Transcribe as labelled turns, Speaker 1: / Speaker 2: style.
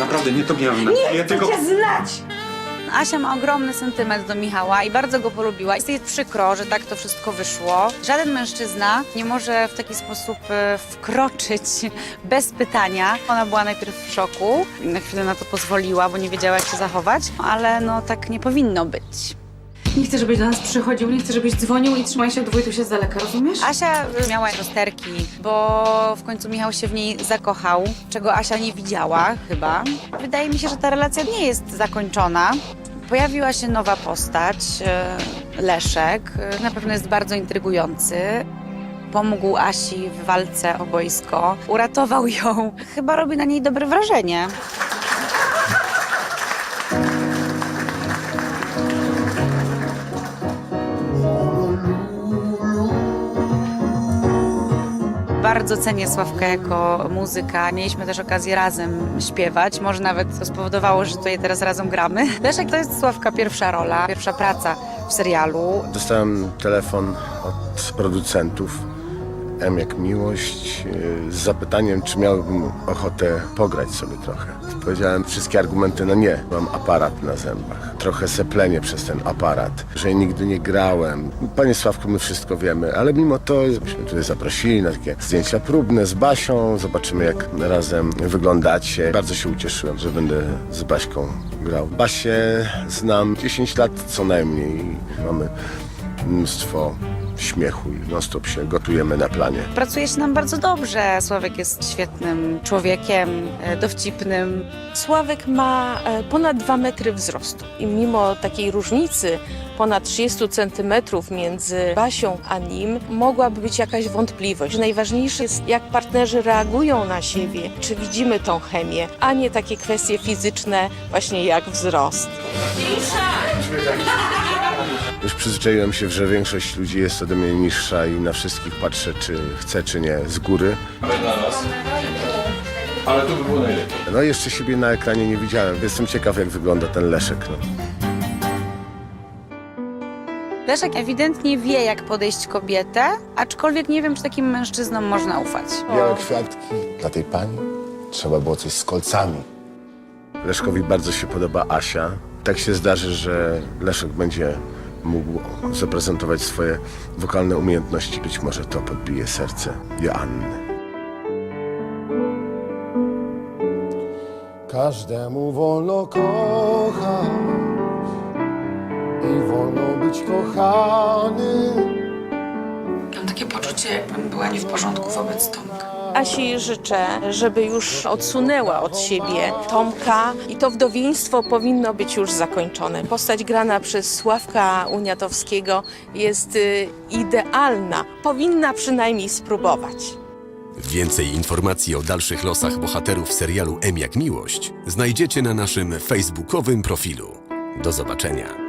Speaker 1: naprawdę nie to miałem na
Speaker 2: Nie
Speaker 1: ja
Speaker 2: chcę cię znać!
Speaker 3: Asia ma ogromny sentyment do Michała i bardzo go polubiła. Jest jej przykro, że tak to wszystko wyszło. Żaden mężczyzna nie może w taki sposób e, wkroczyć bez pytania. Ona była najpierw w szoku, na chwilę na to pozwoliła, bo nie wiedziała jak się zachować, ale no tak nie powinno być.
Speaker 2: Nie chcę, żebyś do nas przychodził, nie chcę, żebyś dzwonił i trzymaj się od Wojtusia z daleka, rozumiesz?
Speaker 3: Asia miała rozterki, bo w końcu Michał się w niej zakochał, czego Asia nie widziała chyba. Wydaje mi się, że ta relacja nie jest zakończona. Pojawiła się nowa postać, e, Leszek. E, Na pewno jest bardzo intrygujący. Pomógł Asi w walce o boisko, uratował ją. Chyba robi na niej dobre wrażenie. Bardzo cenię Sławkę jako muzyka. Mieliśmy też okazję razem śpiewać. Może nawet to spowodowało, że tutaj teraz razem gramy. Leszek to jest Sławka pierwsza rola, pierwsza praca w serialu.
Speaker 4: Dostałem telefon od producentów M jak miłość yy, z zapytaniem, czy miałbym ochotę pograć sobie trochę. Powiedziałem wszystkie argumenty na nie. Mam aparat na zębach. Trochę seplenie przez ten aparat, że nigdy nie grałem. Panie Sławku, my wszystko wiemy, ale mimo to byśmy tutaj zaprosili na takie zdjęcia próbne z Basią. Zobaczymy, jak razem wyglądacie. Bardzo się ucieszyłem, że będę z Baśką grał. Basię znam 10 lat co najmniej. Mamy mnóstwo śmiechu i non-stop się gotujemy na planie.
Speaker 3: Pracuje się nam bardzo dobrze. Sławek jest świetnym człowiekiem, e, dowcipnym.
Speaker 5: Sławek ma e, ponad 2 metry wzrostu i mimo takiej różnicy ponad 30 centymetrów między Basią a nim mogłaby być jakaś wątpliwość. Najważniejsze jest, jak partnerzy reagują na siebie, czy widzimy tą chemię, a nie takie kwestie fizyczne, właśnie jak wzrost.
Speaker 4: Już przyzwyczaiłem się, że większość ludzi jest ode mnie niższa i na wszystkich patrzę, czy chcę, czy nie, z góry.
Speaker 1: Ale to by było najlepiej.
Speaker 4: No jeszcze siebie na ekranie nie widziałem. Jestem ciekaw, jak wygląda ten Leszek. No.
Speaker 3: Leszek ewidentnie wie, jak podejść kobietę, aczkolwiek nie wiem, czy takim mężczyznom można ufać.
Speaker 4: Białe kwiatki dla tej pani. Trzeba było coś z kolcami. Leszkowi bardzo się podoba Asia. Tak się zdarzy, że Leszek będzie mógł zaprezentować swoje wokalne umiejętności. Być może to podbije serce Joanny.
Speaker 6: Każdemu wolno kochać i wolno być kochanym.
Speaker 2: Mam takie poczucie, jakbym była nie w porządku wobec Tomka.
Speaker 5: Asi życzę, żeby już odsunęła od siebie Tomka i to wdowieństwo powinno być już zakończone. Postać grana przez Sławka Uniatowskiego jest y, idealna. Powinna przynajmniej spróbować.
Speaker 7: Więcej informacji o dalszych losach bohaterów serialu M jak Miłość znajdziecie na naszym facebookowym profilu. Do zobaczenia.